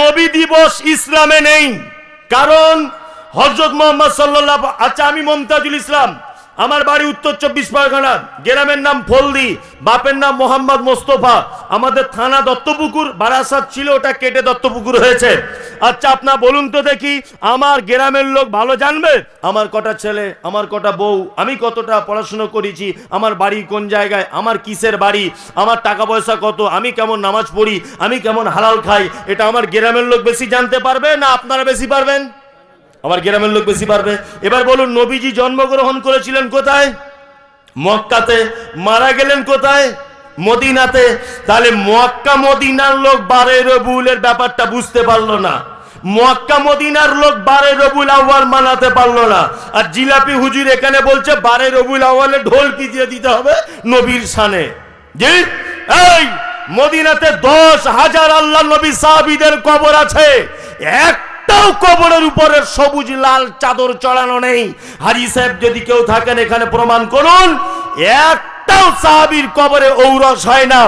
নবী দিবস ইসলামে নেই। কারণ হজরত মোহাম্মদ সাল্লাহ আচ্ছা আমি মমতাজুল ইসলাম। আমার বাড়ি উত্তর চব্বিশ পরগনা। গ্রামের নাম ফলদি, বাপের নাম মোহাম্মদ মোস্তফা। আমাদের থানা দত্তপুকুর, বারাসাত ছিল, ওটা কেটে দত্তপুকুর হয়েছে। আচ্ছা আপনার বলুন তো দেখি, আমার গ্রামের লোক ভালো জানবে? আমার কটা ছেলে, আমার কটা বউ, আমি কতটা পড়াশুনো করেছি, আমার বাড়ি কোন জায়গায়, আমার কিসের বাড়ি, আমার টাকা পয়সা কত, আমি কেমন নামাজ পড়ি, আমি কেমন হালাল খাই, এটা আমার গ্রামের লোক বেশি জানতে পারবে না আপনারা বেশি পারবেন? আমার গ্রামের লোক বেশি পারবে। এবার বলুন, নবীজি জন্মগ্রহণ করেছিলেন কোথায়? মক্কাতে। মারা গেলেন কোথায়? মদিনাতে। তাহলে মক্কা মদিনার লোক বারে রবুলের ব্যাপারটা বুঝতে পারল না। মক্কা মদিনার লোক বারে রবুল আউয়াল মানাতে পারল না। আর জিলাপি হুজুর এখানে বলছে, বারে রবুল আউয়ালে ঢোল পিজিয়ে দিতে হবে নবীর সানে মদিনাতে দশ হাজার আল্লাহ নবী সাহাবিদের কবর আছে। এক একটাও কবরের উপরে সবুজ লাল চাদর চড়ানো নেই। হাজি সাহেব যদি কেউ থাকেন, এখানে প্রমাণ করুন, একটাও সাহাবির কবরে ঔরস হয় না।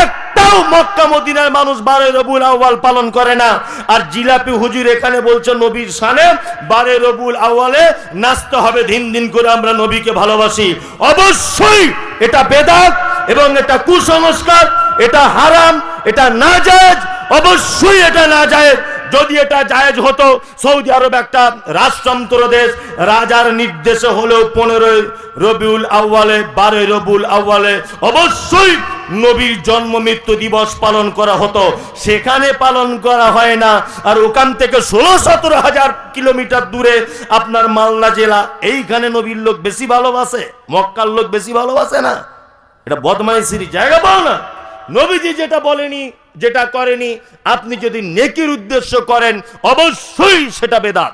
একটাও মক্কা মদিনার মানুষ বারে রবুল আউয়াল পালন করে না। আর জিলাপি হুজুর এখানে বলছে নবীর সানে বারে রবুল আউয়ালে নাচতে হবে, দিন দিন করে আমরা নবীকে ভালোবাসি। অবশ্যই এটা বেদাত এবং এটা কুসংস্কার, এটা হারাম, এটা নাজায়েজ, অবশ্যই এটা নাজায়েজ। যদি এটা জায়েজ হতো, সৌদি আরব একটা রাষ্ট্রযন্ত্র দেশ। রাজার নির্দেশে হলেও পনেরোই রবিউল আউ্বালে বারোই রবিউল আউ্বালে অবশ্যই নবীর জন্ম, মৃত্যু দিবস পালন করা হতো। সেখানে পালন করা হয় না। আর ওখান থেকে ষোলো সতেরো হাজার কিলোমিটার দূরে আপনার মালদা জেলা, এইখানে নবীর লোক বেশি ভালোবাসে। মক্কার লোক বেশি ভালোবাসে না। এটা বদমাইশির জায়গা পাও না। নবীজি যেটা বলেনি যেটা করেনি, আপনি যদি নেকির উদ্দেশ্য করেন, অবশ্যই সেটা বেদাত।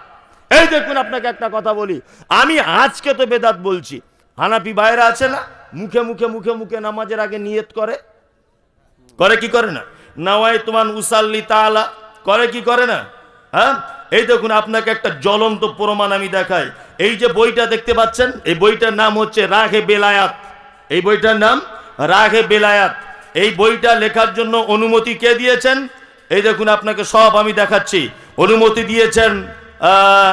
এই দেখুন আপনাকে একটা কথা বলি, আমি আজকে তো বেদাত বলছি। হানাপি বাইরে আছে না? মুখে মুখে মুখে মুখে নামাজের আগে নিয়ত করে? করে কি করে না? নাওয়াই তোমার উসাল্লি তালা করে কি করে না? হ্যাঁ? এই দেখুন আপনাকে একটা জ্বলন্ত প্রমাণ আমি দেখাই। এই যে বইটা দেখতে পাচ্ছেন? এই বইটার নাম হচ্ছে রাগে বেলায়াত। এই বইটার নাম রাগে বেলায়াত। এই বইটা লেখার জন্য অনুমতি কে দিয়েছেন? এই দেখুন আপনাকে সব আমি দেখাচ্ছি। অনুমতি দিয়েছেন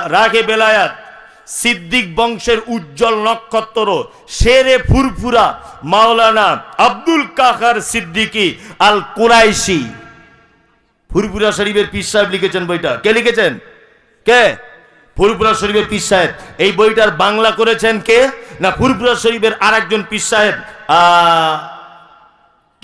রাগে বেলায়াত সিদ্দিক বংশের উজ্জ্বল নক্ষত্র শেরে ফুরফুরা মাওলানা আব্দুল কাকার সিদ্দিকি আল কুরাইশি ফুরফুরা শরীফের পীর সাহেব লিখেছেন বইটা। কে লিখেছেন? কে? ফুরফুরা শরীফের পীর সাহেব। এই বইটার বাংলা করেছেন কে? না ফুরফুরা শরীফের আরেকজন পীর সাহেব আহ,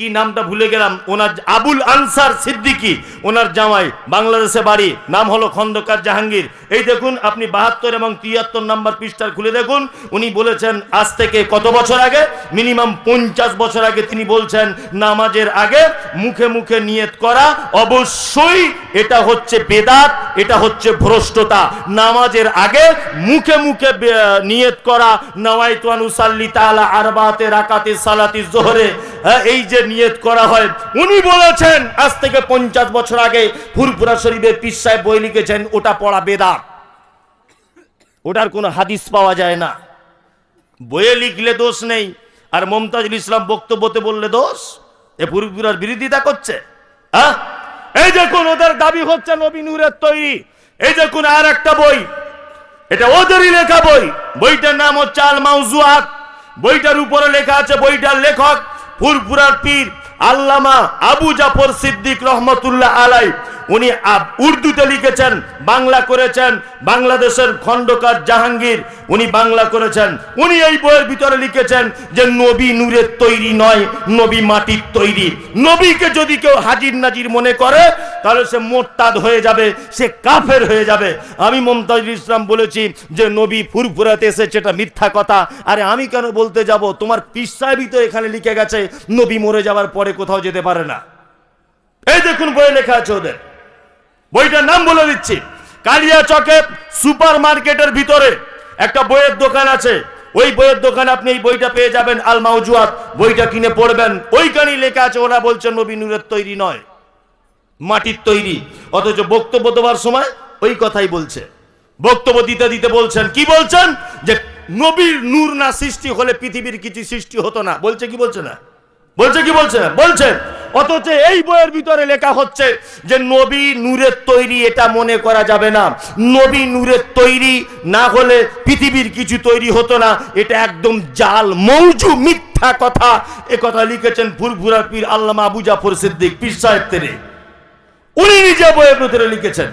কি নামটা ভুলে গেলাম? ওনার আবুল আনসার সিদ্দিকি ওনার জামাই বাংলাদেশে বাড়ি নাম হলো খন্দকার জাহাঙ্গীর। এই দেখুন আপনি বাহাত্তর এবং তিয়াত্তর নাম্বার পৃষ্ঠার খুলে দেখুন উনি বলেছেন আজ থেকে কত বছর আগে? মিনিমাম পঞ্চাশ বছর আগে তিনি বলছেন নামাজের আগে মুখে মুখে নিয়ত করা অবশ্যই এটা হচ্ছে বেদাত এটা হচ্ছে ভ্রষ্টতা। নামাজের আগে মুখে মুখে নিয়ত করা নওয়াইতুয়ান উসাল্লি তাআলা আরবাতে রাকাতে সালাতি জোহরে। হ্যাঁ, এই যে নিয়ত করা হয়। উনি বলেছেন, আজ থেকে পঞ্চাশ বছর আগে ফুরফুরা শরীফের পীর সাহেব বই লিখেছেন, ওটা পড়া বেদাত। ওটার কোনো হাদিস পাওয়া যায় না। বইয়ে লিখলে দোষ নেই, আর মমতাজুল ইসলাম বক্তব্যতে বললে দোষ? এ ফুরফুরার বিরোধিতা করছে। হ্যাঁ? এই দেখুন ওদের দাবি হচ্ছে নবী নূরের তৈরি, এই দেখুন আর একটা বই, এটা ওদেরই লেখা বই। বইটার নাম হচ্ছে আল মাউজুয়াত বইটার উপরে লেখা আছে বইটার লেখক ফুরফুরার পীর আল্লামা আবু জাফর সিদ্দিক রহমতুল্লাহ আলাই, উনি উর্দুতে লিখেছেন, বাংলা করেছেন, বাংলাদেশের খন্দকার জাহাঙ্গীর, উনি বাংলা করেছেন। উনি এই বইয়ের ভিতরে লিখেছেন যে, নবী নূরের তৈরি নয়, নবী মাটির তৈরি। নবীকে যদি কেউ হাজির নাজির মনে করে, তাহলে সে মোরতাদ হয়ে যাবে, সে কাফের হয়ে যাবে। আমি মমতাজুল ইসলাম বলেছি যে, নবী ফুরফুরাতে এসেছে, এটা মিথ্যা কথা। আরে আমি কেন বলতে যাব? তোমার পিসাবি তো এখানে লিখে গেছে, নবী মরে যাওয়ার পরে কোথাও যেতে পারে না। এই দেখুন বইয়ে লেখা আছে ওদের। বইটার নাম বলে দিচ্ছি। কালিয়া চকে সুপার মার্কেটের ভিতরে একটা বইয়ের দোকান আছে। ওই বইয়ের দোকানে আপনি এই বইটা পেয়ে যাবেন, আল মাউজুয়াত। বইটা কিনে পড়বেন। ওইখানেই লেখা আছে, ওরা বলছে নবী নূরের তৈরি নয়। মাটির তৈরি। অথচ বক্তব্য দেওয়ার সময় ওই কথাই বলছে। বক্তব্য দিতে দিতে বলছেন, কি বলছেন? যে নবীর নূর না সৃষ্টি হলে পৃথিবীর কিছু সৃষ্টি হতো না। বলছে কি বলছে না? বলছে কি বলছে? বলছেন অথচ এই বইয়ের ভিতরে লেখা হচ্ছে যে নবী নূরের তৈরি, এটা মনে করা যাবে না। নবী নূরের তৈরি না হলে পৃথিবীর কিছু তৈরি হতো না। এটা একদম জাল, মৌজু, মিথ্যা কথা। এ কথা লিখেছেন ফুরফুরা পীর আল্লামা আবু জাফর সিদ্দিক, পীর সাহেব উনি নিজে বইয়ের ভিতরে লিখেছেন।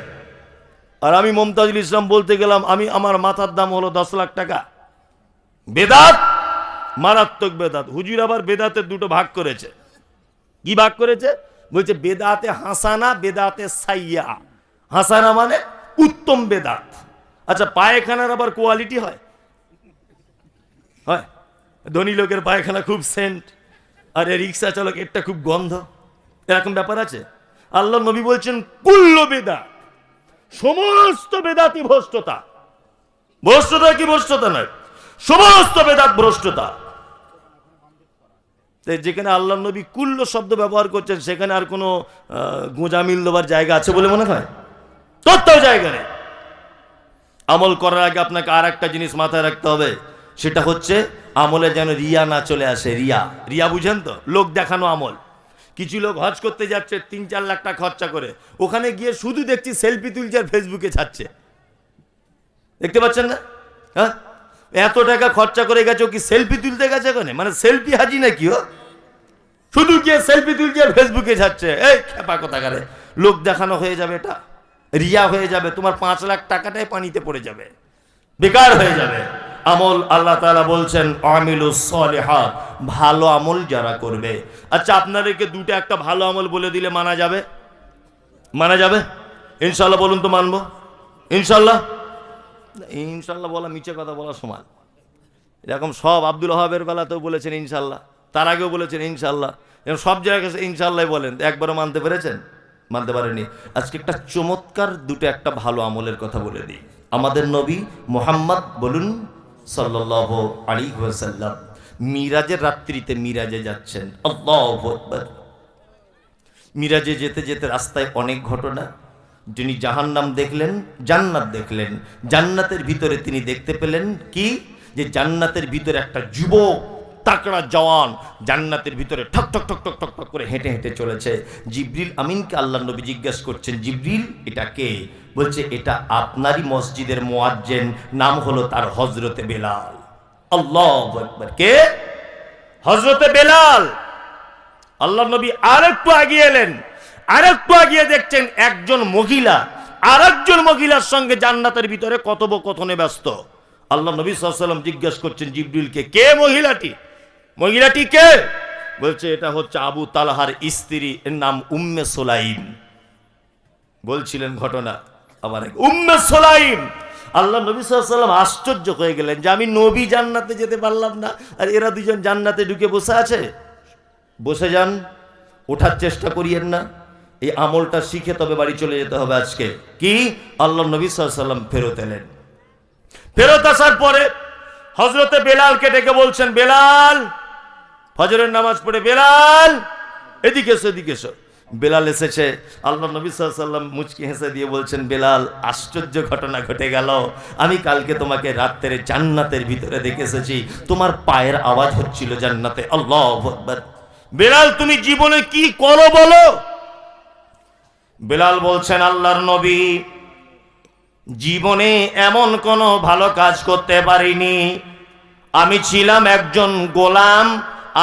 আর আমি মমতাজুল ইসলাম বলতে গেলাম, আমি, আমার মাথার দাম হলো দশ লাখ টাকা। বেদাত? মারাত্মক বেদাত। হুজুর আবার বেদাতের দুটো ভাগ করেছে। কি ভাগ করেছে? বলছে, বেদাতে হাসানা, বেদাতে সাইয়া। হাসানা মানে উত্তম বেদাত। আচ্ছা পায়খানার আবার কোয়ালিটি হয়? হয়? ধনী লোকের পায়খানা খুব সেন্ট, আর রিক্সা চালক এটা খুব গন্ধ। এরকম ব্যাপার আছে? আল্লাহ নবী বলছেন, কুল্ল বেদা সমস্ত বেদাতি ভ্রষ্টতা। ভ্রষ্টতা কি ভ্রষ্টতা নয়? সমস্ত বেদাত ভ্রষ্টতা। তো যেখানে আল্লাহ নবী কুল্ল শব্দ ব্যবহার করছেন, সেখানে আর কোনো গোঁজামিল দেওয়ার জায়গা আছে বলে মনে হয়? তত্ত্বেও জায়গা নেই। আমল করার আগে আপনাকে আর একটা জিনিস মাথায় রাখতে হবে, সেটা হচ্ছে আমলে যেন রিয়া না চলে আসে, রিয়া। রিয়া বুঝেন তো? লোক দেখানো আমল। কিছু লোক হজ করতে যাচ্ছে, তিন চার লাখ টাকা খরচা করে। ওখানে গিয়ে শুধু দেখছি সেলফি তুলছে আর ফেসবুকে ছাড়ছে। দেখতে পাচ্ছেন না? হ্যাঁ? এত টাকা খরচা করে গেছে ও কি সেলফি তুলতে গেছে ওখানে? মানে সেলফি হাজি নাকি ও? শুধু গিয়ে সেলফি তুলছে ফেসবুকে ছাড়ছে এই খেপা কথা কারে লোক দেখানো হয়ে যাবে এটা। রিয়া হয়ে যাবে। তোমার পাঁচ লাখ টাকাটাই পানিতে পড়ে যাবে। বেকার হয়ে যাবে। আমল আল্লাহ তাআলা বলছেন সলিহাত ভালো আমল যারা করবে। আচ্ছা আপনাদেরকে দুটো একটা ভালো আমল বলে দিলে মানা যাবে? মানা যাবে? ইনশাল্লাহ বলুন তো মানবো। ইনশাল্লাহ ইনশাল্লাহ বলা মিছে কথা বলা সমান। এরকম সব আব্দুল হাবের বেলাতেও বলেছেন ইনশাল্লাহ তার আগেও বলেছেন ইনশাল্লাহ এরকম সব জায়গায় ইনশাল্লাহ বলেন। একবারও মানতে পেরেছেন? মানতে পারেনি আজকে একটা চমৎকার দুটো একটা ভালো আমলের কথা বলে দিই। আমাদের নবী মোহাম্মদ বলুন সাল্লাহ আলী ওয়াসাল্লাম মিরাজের রাত্রিতে মিরাজে যাচ্ছেন। মিরাজে যেতে যেতে রাস্তায় অনেক ঘটনা। যিনি জাহান্নাম দেখলেন, জান্নাত দেখলেন। জান্নাতের ভিতরে তিনি দেখতে পেলেন কি? যে জান্নাতের ভিতরে একটা যুবক তাকড়া জওয়ান জান্নাতের ভিতরে ঠক ঠক ঠক ঠক ঠক ঠক করে হেঁটে হেঁটে চলেছে। জিবরিল আমিনকে আল্লাহ নবী জিজ্ঞাসা করছেন, জিবরিল, এটা কে? বলছে, এটা আপনারই মসজিদের মোয়াজ্জেন, নাম হলো তার হজরতে বেলাল। আল্লাহ কে? হজরতে বেলাল। আল্লাহ নবী আরেকটু আগিয়ে এলেন, আরেকটু আগিয়ে দেখছেন একজন মহিলা, আরেকজন মহিলার সঙ্গে জান্নাতের ভিতরে কথোপকথনে ব্যস্ত। আল্লাহ নবী সাল্লাম জিজ্ঞেস করছেন, জিবরিলকে কে মহিলাটি? মহিলাটি কে বলছে এটা হচ্ছে আবু তালহার স্ত্রী এর নাম উম্মে সোলাইম। বলছিলেন ঘটনা এক, উম্মে সোলাইম। আল্লাহ নবী সাল্লাম আশ্চর্য হয়ে গেলেন যে আমি নবী জান্নাতে যেতে পারলাম না। আর এরা দুজন জান্নাতে ঢুকে বসে আছে। বসে যান ওঠার চেষ্টা করিয়েন না। এই আমলটা শিখে তবে বাড়ি চলে যেতে হবে আজকে। কি? আল্লাহ নবী সাল্লাম ফেরত এলেন। ফেরত আসার পরে হজরতে বেলালকে ডেকে বলছেন বেলাল ফজরের নামাজ পড়ে বেলাল, এদিকে এসো এদিকে এসো। বেলাল এসেছে আল্লাহ নবী সাল্লাম মুচকি হেসে দিয়ে বলছেন, বেলাল, আশ্চর্য ঘটনা ঘটে গেল। আমি কালকে তোমাকে রাত্রে জান্নাতের ভিতরে দেখে এসেছি। তোমার পায়ের আওয়াজ হচ্ছিল জান্নাতে। আল্লাহ বেলাল, তুমি জীবনে কি করো বলো? বেলাল বলছেন, আল্লাহর নবী, জীবনে এমন কোনো ভালো কাজ করতে পারিনি। আমি ছিলাম একজন গোলাম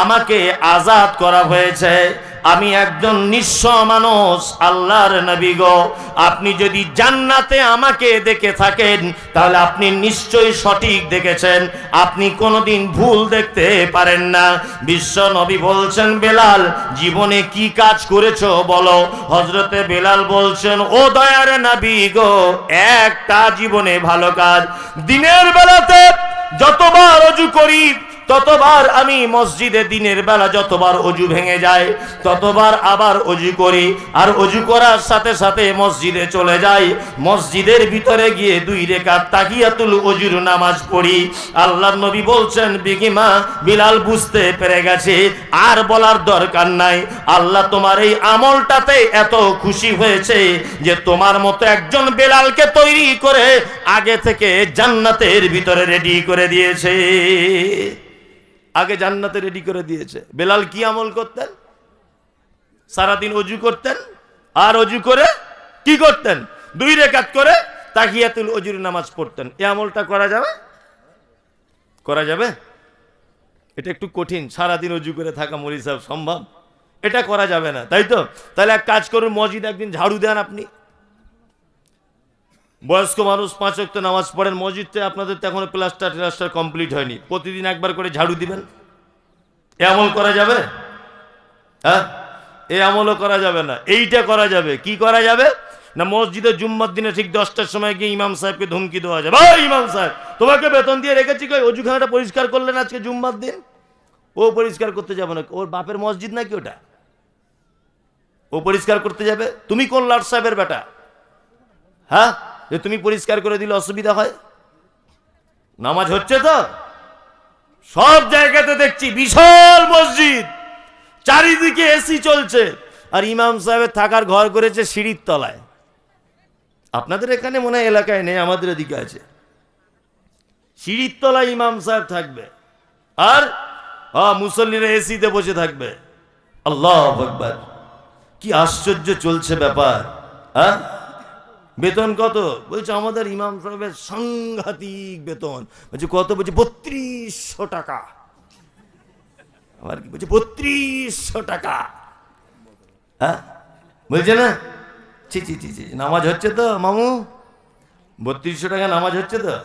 আমাকে আজাদ করা হয়েছে। আমি একজন নিঃস্ব মানুষ, আল্লাহর নবী গো। আপনি যদি জান্নাতে আমাকে দেখে থাকেন, তাহলে আপনি নিশ্চয়ই সঠিক দেখেছেন। আপনি কোনোদিন ভুল দেখতে পারেন না। বিশ্ব নবী বলছেন, বেলাল, জীবনে কি কাজ করেছ বলো? হজরতে বেলাল বলছেন, ও দয়ার নবী গো, একটা জীবনে ভালো কাজ। দিনের বেলাতে যতবার রজু করি ততবার আমি মসজিদে দিনের বেলা যতবার অজু ভেঙে যায়, ততবার আবার অজু করি, আর অজু করার সাথে সাথে মসজিদে চলে যাই। মসজিদের ভিতরে গিয়ে দুই রেখা তাকিয়াতুল অজুর নামাজ পড়ি। আল্লাহ নবী বলছেন বিগিমা বিলাল বুঝতে পেরে গেছে, আর বলার দরকার নাই। আল্লাহ তোমার এই আমলটাতে এত খুশি হয়েছে যে তোমার মতো একজন বেলালকে তৈরি করে আগে থেকে জান্নাতের ভিতরে রেডি করে দিয়েছে। আগে জান্নাতে রেডি করে দিয়েছে। বেলাল কি আমল করতেন? সারাদিন অজু করতেন? আর অজু করে কি করতেন? দুই রেখাত করে তাহিয়াতুল অজুর নামাজ পড়তেন। এ আমলটা করা যাবে? করা যাবে? এটা একটু কঠিন। সারাদিন অজু করে থাকা মরি সাহেব সম্ভব। এটা করা যাবে না, তাই তো? তাহলে এক কাজ করুন, মসজিদ একদিন ঝাড়ু দেন আপনি। বয়স্ক মানুষ পাঁচ ওয়াক্ত নামাজ পড়েন মসজিদতে আপনাদের তো এখনও প্লাস্টার ট্লাস্টার কমপ্লিট হয়নি। প্রতিদিন একবার করে ঝাড়ু দিবেন? এ আমল করা যাবে? হ্যাঁ? এ আমলও করা যাবে না। এইটা করা যাবে। কি করা যাবে? না, মসজিদে জুম্মার দিনে ঠিক দশটার সময় গিয়ে ইমাম সাহেবকে ধমকি দেওয়া যাবে। ইমাম সাহেব, তোমাকে বেতন দিয়ে রেখেছি কই? অজুখানাটা পরিষ্কার করলেন আজকে জুম্মার দিন? ও পরিষ্কার করতে যাবে না। ওর বাপের মসজিদ নাকি ওটা? ও পরিষ্কার করতে যাবে? তুমি কোন লাট সাহেবের বেটা? হ্যাঁ? যে তুমি পরিষ্কার করে দিলে অসুবিধা হয়? নামাজ হচ্ছে তো? সব জায়গাতে দেখছি বিশাল মসজিদ। চারিদিকে এসি চলছে। আর ইমাম সাহেবের থাকার ঘর করেছে সিঁড়ির তলায়। আপনাদের এখানে মনে হয় এলাকায় নেই, আমাদের এদিকে আছে। সিঁড়ির তলায় ইমাম সাহেব থাকবে। আর মুসল্লিরা এসিতে বসে থাকবে। আল্লাহ কি আশ্চর্য চলছে ব্যাপার হ্যাঁ? বেতন কত? বলছে, আমাদের ইমাম সাহেবের সাংঘাতিক বেতন। বলছে, কত? বলছে, বত্রিশশো টাকা। আবার কি? বলছে, বত্রিশশো টাকা। হ্যাঁ? বলছে না? ছি ছি ছি ছি নামাজ হচ্ছে তো, মামু? বত্রিশশো টাকা নামাজ হচ্ছে তো?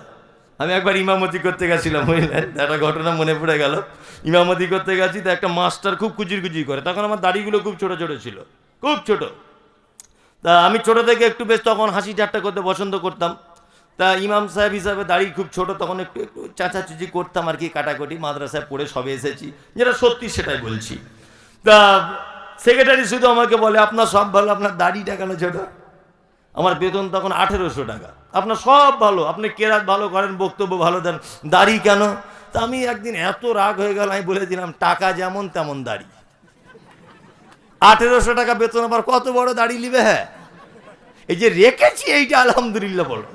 আমি একবার ইমামতি করতে গেছিলাম, বুঝলেন? একটা ঘটনা মনে পড়ে গেল। ইমামতি করতে গেছি, তো একটা মাস্টার খুব কুচির কুচি করে। তখন আমার দাড়িগুলো খুব ছোট ছোট ছিল। খুব ছোট। তা আমি ছোট থেকে একটু বেশ তখন হাসি ঠাট্টা করতে পছন্দ করতাম। তা ইমাম সাহেব হিসাবে দাড়ি খুব ছোট, তখন একটু একটু চাচাচুচি করতাম আর কি, কাটাকুটি, মাদ্রাসায় পড়ে সবে এসেছি। যেটা সত্যি সেটাই বলছি। তা সেক্রেটারি শুধু আমাকে বলে, আপনার সব ভালো, আপনার দাড়িটা কেন ছোট? আমার বেতন তখন আঠেরোশো টাকা। আপনার সব ভালো, আপনি কেরাত ভালো করেন, বক্তব্য ভালো দেন, দাড়ি কেন? তা আমি একদিন এত রাগ হয়ে গেল, আমি বলে দিলাম, টাকা যেমন তেমন দাড়ি। আঠেরোশো টাকা বেতন আবার কত বড় দাড়ি নিবে হ্যাঁ? এই যে রেখেছি এইটা, আলহামদুলিল্লাহ বলো।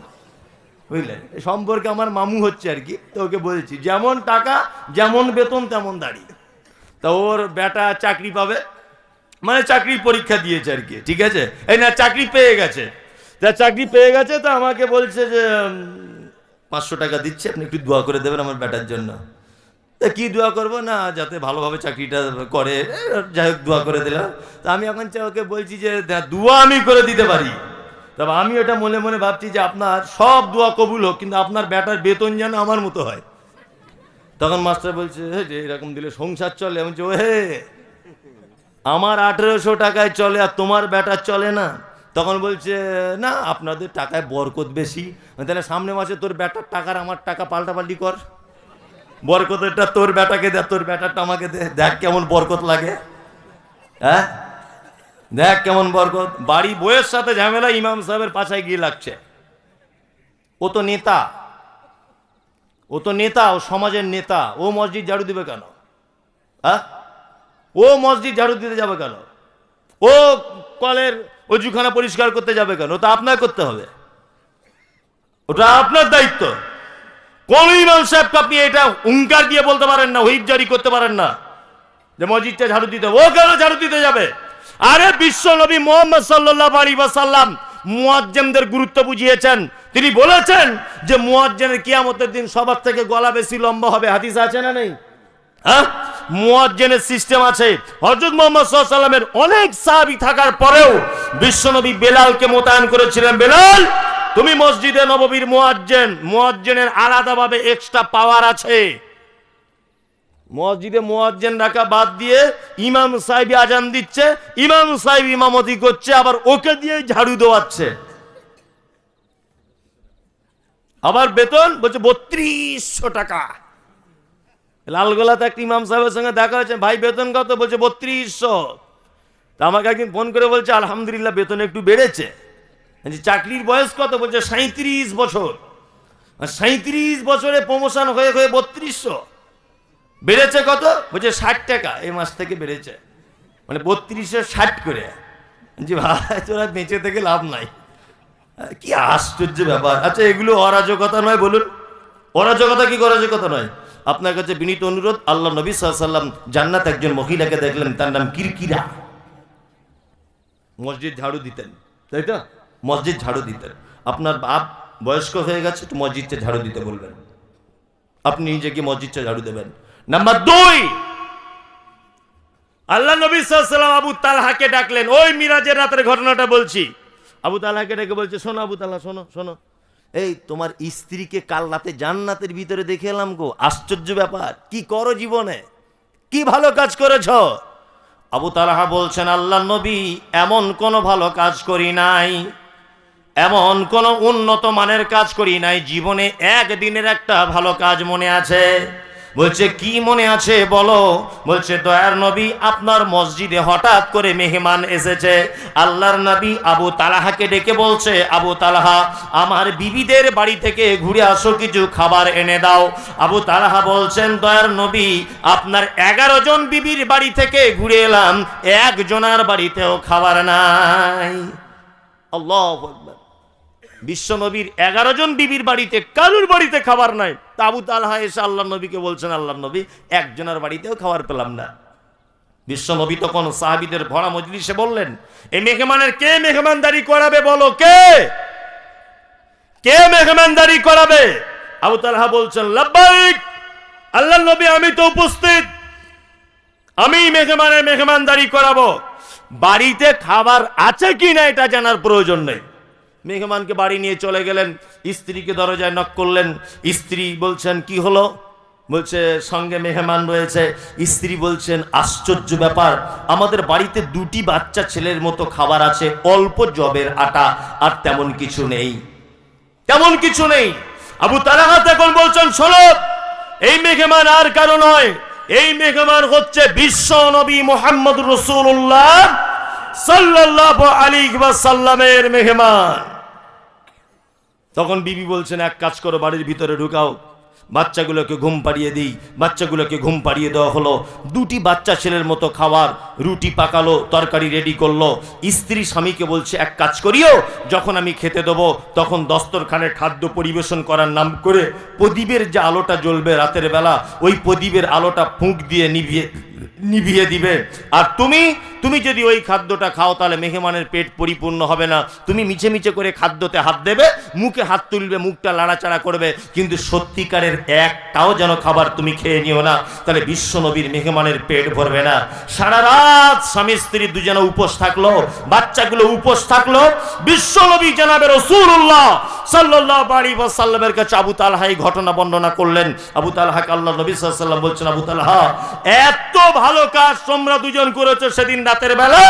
বুঝলেন সম্পর্কে আমার মামু হচ্ছে আর কি, তো ওকে বলেছি, যেমন টাকা, যেমন বেতন, তেমন দাড়ি। তা ওর বেটা চাকরি পাবে মানে চাকরির পরীক্ষা দিয়েছে আর কি, ঠিক আছে? এই না, চাকরি পেয়ে গেছে। তা চাকরি পেয়ে গেছে, তো আমাকে বলছে যে পাঁচশো টাকা দিচ্ছে, আপনি একটু দোয়া করে দেবেন আমার বেটার জন্য। তা কি দোয়া করব? না যাতে ভালোভাবে চাকরিটা করে। যাই হোক দোয়া করে দিলাম। তা আমি এখন ওকে বলছি যে দোয়া আমি করে দিতে পারি। তবে আমি ওটা মনে মনে ভাবছি যে আপনার সব দোয়া কবুল হোক কিন্তু আপনার বেটার বেতন যেন আমার মতো হয়। তখন মাস্টার বলছে "হে, যে এরকম দিলে সংসার চলে। আমি ও হে আমার আঠেরোশো টাকায় চলে আর তোমার ব্যাটার চলে না? তখন বলছে না আপনাদের টাকায় বরকত বেশি। তাহলে সামনে মাসে তোর ব্যাটার টাকার আমার টাকা পাল্টাপাল্টি কর। বরকতেরটা তোর ব্যাটাকে দে, তোর বেটাটা আমাকে দে। দেখ কেমন বরকত লাগে। হ্যাঁ? দেখ কেমন বরকত। বাড়ি বইয়ের সাথে ঝামেলা, ইমাম সাহেবের পাশায় গিয়ে লাগছে। ও তো নেতা। ও তো নেতা, ও সমাজের নেতা। ও মসজিদ ঝাড়ু দিবে কেন? হ্যাঁ? ও মসজিদ ঝাড়ু দিতে যাবে কেন? ও কলের অজুখানা পরিষ্কার করতে যাবে কেন? ওটা আপনার করতে হবে। ওটা আপনার দায়িত্ব। কোন ইমাম সাহেবকে আপনি এটা হুঙ্কার দিয়ে বলতে পারেন না, হুইপ জারি করতে পারেন না। যে মসজিদটা ঝাড়ু দিতে। ও কেন ঝাড়ু দিতে যাবে? আরে বিশ্ব নবী মোহাম্মদ সাল্লাহ আলী সাল্লাম মুয়াজ্জেমদের গুরুত্ব বুঝিয়েছেন। তিনি বলেছেন যে মুয়াজ্জেনের কিয়ামতের দিন সবার থেকে গলা বেশি লম্বা হবে। হাদিস আছে না নেই? হ্যাঁ? মুয়াজ্জেনের সিস্টেম আছে। হযরত মুহাম্মদ সাল্লামের অনেক সাহাবী থাকার পরেও বিশ্বনবী বেলালকে মোতায়েন করেছিলেন। বেলাল তুমি মসজিদে নববীর মুয়াজ্জেন, মুয়াজ্জেনের আলাদাভাবে এক্সট্রা পাওয়ার আছে। মসজিদে মুয়াজ্জেন রাখা বাদ দিয়ে ইমাম সাহেব আজান দিচ্ছে, ইমাম সাহেব ইমামতি করছে, আবার ওকে দিয়ে ঝাড়ু দেওয়াচ্ছে আবার বেতন বলছে বত্রিশশো টাকা। লালগোলাতে একটা ইমাম সাহেবের সঙ্গে দেখা হয়েছে, ভাই, বেতন কত? বলছে বত্রিশশো। তা আমাকে একদিন ফোন করে বলছে, আলহামদুলিল্লাহ, বেতন একটু বেড়েছে। চাকরির বয়স কত? বলছে সাঁত্রিশ বছর। সাঁত্রিশ বছরে প্রমোশন হয়ে হয়ে বত্রিশশো। বেড়েছে কত? বলছে ষাট টাকা। এই মাস থেকে বেড়েছে। মানে বত্রিশশো ষাট করে। জি ভাই, তোরা বেঁচে থেকে লাভ নাই। কি আশ্চর্য ব্যাপার। আচ্ছা এগুলো অরাজকতা নয় বলুন। অরাজকতা কি অরাজকতা নয়? আপনার কাছে বিনীত অনুরোধ, আল্লাহ নবী সাল্লাম জান্নাত একজন মহিলাকে দেখলেন, তার নাম কিরকিরা। মসজিদ ঝাড়ু দিতেন, তাই তো? মসজিদ ঝাড়ু দিতেন। আপনার বাপ বয়স্ক হয়ে গেছে, তো মসজিদটা ঝাড়ু দিতে বলবেন। আপনি নিজে গিয়ে মসজিদটা ঝাড়ু দেবেন। নাম্বার দুই, আল্লাহ নবী সাল্লাম আবু তালহাকে ডাকলেন, ওই মিরাজের রাতের ঘটনাটা বলছি। আবু তালহাকে ডেকে বলছে, শোনো আবু তালহা, শোনো শোনো। এই তোমার স্ত্রীকে কাল রাতে জান্নাতের ভিতরে দেখে এলাম গো, আশ্চর্য ব্যাপার। কি করো জীবনে? কি ভালো কাজ করেছ? আবু তালাহা বলছেন, আল্লাহ নবী, এমন কোনো ভালো কাজ করি নাই। এমন কোন উন্নত মানের কাজ করি নাই, জীবনে একদিনের একটা ভালো কাজ মনে আছে। বলছে, কি মনে আছে বলো? বলছে, দয়ার নবী, আপনার মসজিদে হঠাৎ করে মেহমান এসেছে। আল্লাহর নবী আবু তালাহাকে ডেকে বলছে, আবু তালাহা, আমার বিবিদের বাড়ি থেকে ঘুরে আসো, কিছু খাবার এনে দাও। আবু তালাহা বলছেন, দয়ার নবী, আপনার এগারো জন বিবির বাড়ি থেকে ঘুরে এলাম, একজনার বাড়িতেও খাবার নাই। আল্লাহ আকবার বিশ্ব নবীর এগারো জন বিবির বাড়িতে, কারুর বাড়িতে খাবার নাই। তাবু তালহা এসে আল্লাহ নবীকে বলছেন আল্লাহ নবী, একজনের বাড়িতেও খাবার পেলাম না। বিশ্বনবী তখন সাহাবিদের ভরা মজলিসে বললেন এই মেহমানের কে মেহমানদারি করাবে বলো, কে? কে মেহমানদারি করাবে? আবু তালহা বলছেন, লাব্বাইক আল্লাহ নবী, আমি তো উপস্থিত। আমি মেহমানের মেহমানদারি করাবো। বাড়িতে খাবার আছে কি না, এটা জানার প্রয়োজন নেই। মেহমানকে বাড়ি নিয়ে চলে গেলেন। স্ত্রীকে দরজায় নক করলেন। স্ত্রী বলছেন, কি হলো? বলছে, সঙ্গে মেহমান রয়েছে। স্ত্রী বলছেন, আশ্চর্য ব্যাপার, আমাদের বাড়িতে দুটি বাচ্চা ছেলের মতো খাবার আছে, অল্প জবের আটা, আর তেমন কিছু নেই। তেমন কিছু নেই। আবু তালাহাত এখন বলছেন, শোনো, এই মেঘমান আর কারও নয়। এই মেঘমান হচ্ছে বিশ্ব নবী মোহাম্মদ রসুল্লাহ সাল্লাহ আলী সাল্লামের মেহমান। তখন বিবি বলছেন এক কাজ করো বাড়ির ভিতরে ঢুকাও। বাচ্চাগুলোকে ঘুম পাড়িয়ে দিই, বাচ্চাগুলোকে ঘুম পাড়িয়ে দেওয়া হলো। দুটি বাচ্চা ছেলের মতো খাওয়ার, রুটি পাকালো, তরকারি রেডি করল। স্ত্রী স্বামীকে বলছে, এক কাজ করিও, যখন আমি খেতে দেবো, তখন দস্তরখানের খাদ্য পরিবেশন করার নাম করে প্রদীপের যে আলোটা জ্বলবে রাতের বেলা, ওই প্রদীপের আলোটা ফুঁক দিয়ে নিভিয়ে নিভিয়ে দিবে। আর তুমি তুমি যদি ওই খাদ্যটা খাও, তাহলে মেহমানের পেট পরিপূর্ণ হবে না। তুমি মিছে মিছে করে খাদ্যতে হাত দেবে, মুখে হাত তুলবে, মুখটা লাড়াচাড়া করবে। কিন্তু সত্যিকারের একটাও যেন খাবার তুমি খেয়ে নিও না, তাহলে বিশ্ব নবীর মেহমানের পেট ভরবে না। সারা রাত স্বামী স্ত্রী দুজনে উপোস থাকল, বাচ্চাগুলো উপোস থাকল, বিশ্ব নবী জানাবে রসুল্লাহ সাল্লাহ বাড়ি বা সাল্লামের কাছে আবু তালহা এই ঘটনা বর্ণনা করলেন। আবু তালহাকে আল্লাহ নবী সাল্লাম বলছেন, আবু তালহা, এত ভালো কাজ তোমরা দুজন করেছ সেদিন রাতের বেলা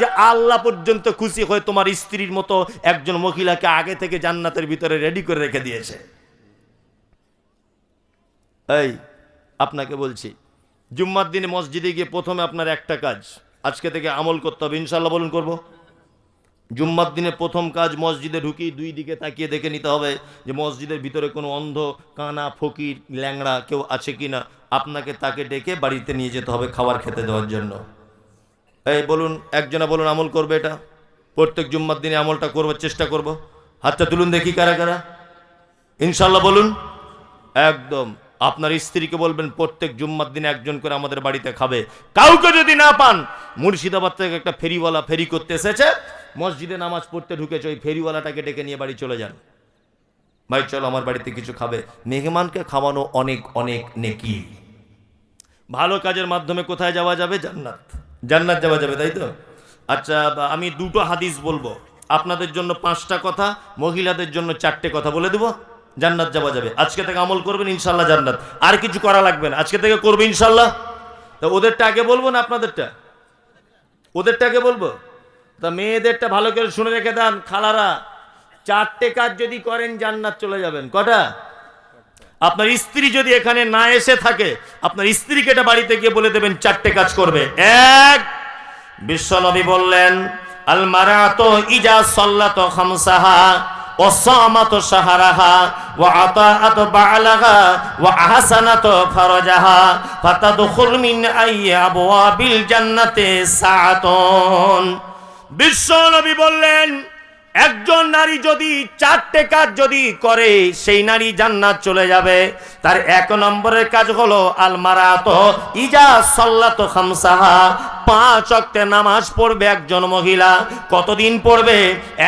যে আল্লাহ পর্যন্ত খুশি হয়ে তোমার স্ত্রীর মতো একজন মহিলাকে আগে থেকে জান্নাতের ভিতরে রেডি করে রেখে দিয়েছে। এই, আপনাকে বলছি, জুম্মার দিনে মসজিদে গিয়ে প্রথমে আপনার একটা কাজ, আজকে থেকে আমল করতে হবে ইনশাল্লাহ বলুন করব। জুম্মার দিনে প্রথম কাজ মসজিদে ঢুকি দুই দিকে তাকিয়ে দেখে নিতে হবে যে মসজিদের ভিতরে কোনো অন্ধ, কানা, ফকির, ল্যাংড়া কেউ আছে কি না আপনাকে তাকে ডেকে বাড়িতে নিয়ে যেতে হবে খাবার খেতে দেওয়ার জন্য। এই, বলুন, একজনা বলুন আমল করবে এটা? প্রত্যেক জুম্মার দিনে আমলটা করবার চেষ্টা করব। হাতটা তুলুন দেখি কারা কারা। ইনশাল্লাহ বলুন। একদম। আপনার স্ত্রীকে বলবেন, প্রত্যেক জুম্মার দিনে একজন করে আমাদের বাড়িতে খাবে। কাউকে যদি না পান, মুর্শিদাবাদ থেকে একটা ফেরিওয়ালা ফেরি করতে এসেছে, মসজিদে নামাজ পড়তে ঢুকেছে, ওই ফেরিওয়ালাটাকে ডেকে নিয়ে বাড়ি চলে যান। ভাই, চলো, আমার বাড়িতে কিছু খাবে। মেহমানকে খাওয়ানো অনেক অনেক নেকি। ভালো কাজের মাধ্যমে কোথায় যাওয়া যাবে? জান্নাত। জান্নাত যাওয়া যাবে, তাই তো? আচ্ছা আমি দুটো হাদিস বলব। আপনাদের জন্য পাঁচটা কথা, মহিলাদের জন্য চারটে কথা বলে দেবো। জান্নাত যাওয়া যাবে। আজকে থেকে আমল করবেন ইনশাল্লাহ জান্নাত। আর কিছু করা লাগবে না। আজকে থেকে করবে ইনশাল্লাহ তা ওদেরটা আগে বলব না আপনাদেরটা? ওদেরটা আগে বলব? তা মেয়েদেরটা ভালো করে শুনে রেখে দেন, খালারা। চারটে কাজ যদি করেন, জান্নাত চলে যাবেন। কটা? আপনার স্ত্রী যদি এখানে না এসে থাকে, আপনার স্ত্রীকে এটা বাড়িতে গিয়ে বলে দেবেন, চারটে কাজ করবে। এক বিশ্বনবী বললেন, আল মারাতো ইজা সল্লাত খামসাহা। وصامت شهرها وعطاءت بعلها وأحسنت فرجها فتدخل من أي أبواب الجنة ساعة বিশ্ব নবী বললেন একজন নারী যদি চারটে কাজ যদি করে সেই নারী জান্নাত চলে যাবে তার এক নম্বরের কাজ হলো আলমারাত ইজা সল্লাত খামসাহা পাঁচ অক্টে নামাজ পড়বে একজন মহিলা। কতদিন পড়বে?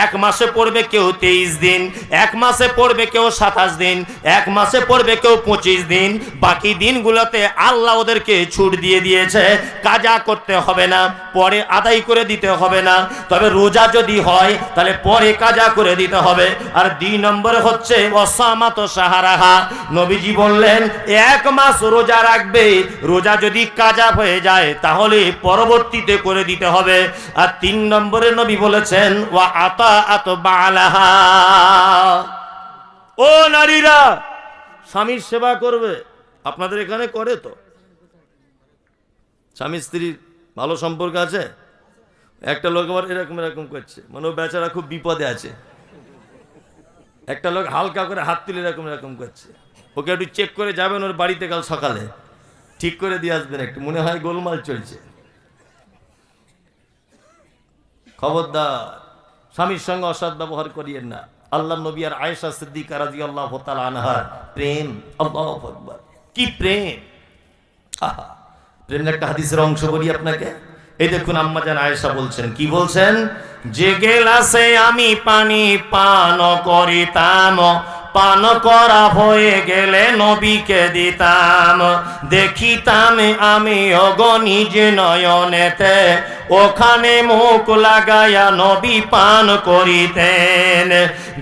এক মাসে পড়বে কেউ তেইশ দিন, এক মাসে পড়বে কেউ সাতাশ দিন, এক মাসে পড়বে কেউ পঁচিশ দিন। বাকি দিনগুলোতে আল্লাহ ওদেরকে ছুট দিয়ে দিয়েছে। কাজা করতে হবে না, পরে আদায় করে দিতে হবে না। তবে রোজা যদি হয়, তাহলে পরে কাজা করে দিতে হবে। আর দুই নম্বরে হচ্ছে অসামাত সাহারাহা। নবীজি বললেন, এক মাস রোজা রাখবে। রোজা যদি কাজা হয়ে যায়, তাহলে পরবর্তীতে করে দিতে হবে। আর তিন নম্বরে নবী বলেছেন, ওয়া আতা আত ও নারীরা, স্বামীর সেবা করবে। আপনাদের এখানে করে তো। স্বামী স্ত্রীর ভালো সম্পর্ক আছে? একটা লোক আবার এরকম এরকম করছে। মানে ও বেচারা খুব বিপদে আছে। একটা লোক হালকা করে হাত তুলে এরকম এরকম করছে। ওকে একটু চেক করে যাবেন ওর বাড়িতে কাল সকালে। ঠিক করে দিয়ে আসবেন একটু। মনে হয় গোলমাল চলছে। খবরদার, স্বামীর সঙ্গে অসৎ ব্যবহার করিয়েন না। আল্লাহ নবী আর আয়েশা সিদ্দিকা রাজি আল্লাহ আনহার প্রেম, আল্লাহ কি প্রেম? আহা, প্রেমের একটা হাদিসের অংশ বলি আপনাকে। এই দেখুন আম্মা জান আয়েশা বলছেন, কি বলছেন? যে গেলাসে আমি পানি পান করিতাম পান করা হয়ে গেলে নবীকে দিতাম। দেখিতাম আমি অগণিজ নয়নেতে। ওখানে মুখ লাগায়া নবী পান করিতেন।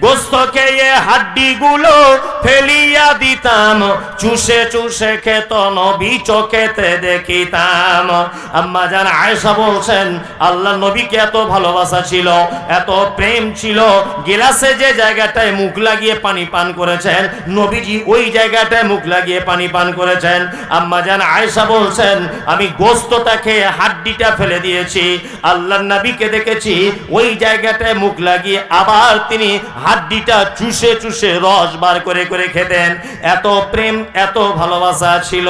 গোস্ত খেয়ে হাড্ডিগুলো ফেলিয়া দিতাম। চুষে চুষে খেত নবী চোখেতে দেখিতাম। আম্মা জান আয়েশা বলছেন, আল্লাহ নবীকে এত ভালোবাসা ছিল, এত প্রেম ছিল, গিলাসে যে জায়গাটায় মুখ লাগিয়ে পানি পান করেছেন, নবীজি ওই জায়গাটায় মুখ লাগিয়ে পানি পান করেছেন। আম্মা জান আয়েশা বলছেন, আমি গোস্তটা খেয়ে হাড্ডিটা ফেলে দিয়েছি আল্লাহ নবীকে দেখেছি, ওই জায়গাটায় মুখ লাগিয়ে আবার তিনি হাড্ডিটা চুষে চুষে রস বার করে করে খেতেন। এত প্রেম, এত ভালোবাসা ছিল।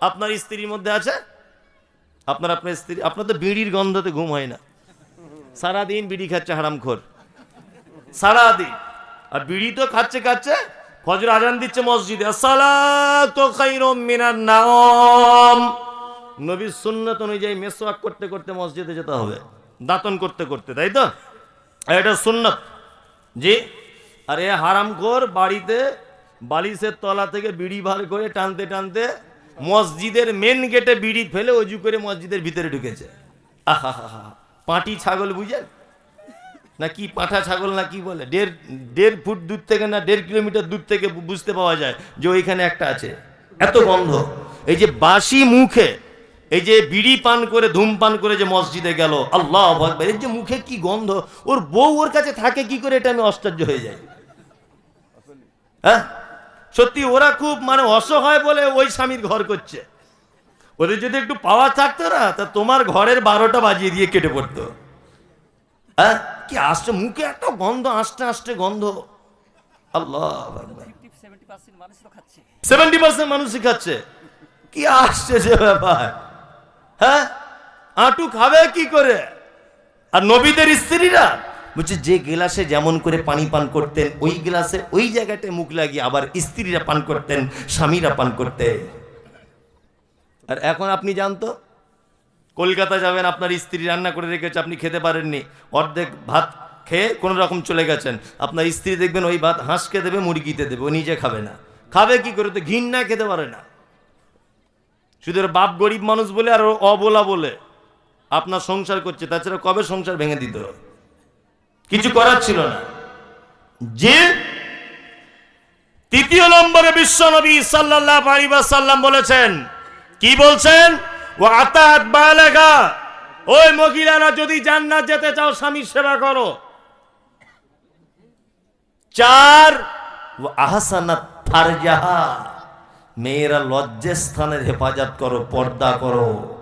আপনার স্ত্রীর মধ্যে আছে? আপনার আপনার স্ত্রী, আপনার তো বিড়ির গন্ধতে ঘুম হয় না। সারাদিন বিড়ি খাচ্ছে হারামখোর। সারাদিন। আর বিড়ি তো খাচ্ছে খাচ্ছে ফজর আজান দিচ্ছে মসজিদে। নাওম। নবীর সুন্নত অনুযায়ী মেসওয়াক করতে করতে মসজিদে যেতে হবে। দাতন করতে করতে, তাই তো? এটা সুন্নত। জি? আর এ হারামখোর বাড়িতে বালিশের তলা থেকে বিড়ি বার করে টানতে টানতে মসজিদের মেন গেটে বিড়ি ফেলে অজু করে মসজিদের ভিতরে ঢুকেছে। আহা হা হা। পাটি ছাগল বুঝেন? না কি পাঁঠা ছাগল না কি বলে? দেড় দেড় ফুট দূর থেকে না দেড় কিলোমিটার দূর থেকে বুঝতে পাওয়া যায় যে ওইখানে একটা আছে। এত গন্ধ। এই যে বাসি মুখে, এই যে বিড়ি পান করে ধূমপান করে যে মসজিদে গেল, আল্লাহ এর যে মুখে কি গন্ধ। ওর বউ ওর কাছে থাকে, কি করে? এটা আমি আশ্চর্য হয়ে যাই। হ্যাঁ? সত্যি ওরা খুব মানে অসহায় বলে ওই স্বামীর ঘর করছে। ওদের যদি একটু পাওয়া থাকতো না, তা তোমার ঘরের বারোটা বাজিয়ে দিয়ে কেটে পড়তো। হ্যাঁ? কি আসছে? মুখে এত গন্ধ আসতে আসতে গন্ধ। আল্লাহ সেভেন্টি পার্সেন্ট মানুষই খাচ্ছে। কি আসছে যে ব্যাপার? হ্যাঁ? আটু খাবে কি করে? আর নবীদের স্ত্রীরা? বলছে, যে গ্লাসে যেমন করে পানি পান করতেন, ওই গ্লাসে, ওই জায়গাটায় মুখ লাগিয়ে আবার স্ত্রীরা পান করতেন, স্বামীরা পান করতেন। আর এখন আপনি জানতো? কলকাতা যাবেন, আপনার স্ত্রী রান্না করে রেখেছে, আপনি খেতে পারেননি, অর্ধেক ভাত খেয়ে কোনো রকম চলে গেছেন, আপনার স্ত্রী দেখবেন ওই ভাত হাঁসকে দেবে, মুরগিতে দেবে, ও নিজে খাবে না। খাবে কি করে? তো ঘিন না, খেতে পারে না। শুধু বাপ গরিব মানুষ বলে আর অবলা বলে। আপনার সংসার করছে, তাছাড়া কবে সংসার ভেঙে দিত? কিছু করার ছিল না। যে তৃতীয় নম্বরে বিশ্ব নবী সাল্লাল্লাহু আলাইহি ওয়াসাল্লাম বলেছেন, কি বলছেন? ও আতাত বালাগা। ওই মহিলারা যদি জান্নাত যেতে চাও, স্বামীর সেবা করো। চার ও আহসানাত ফারজাহা। মেয়েরা লজ্জাস্থানের হেফাজত করো, পর্দা করো।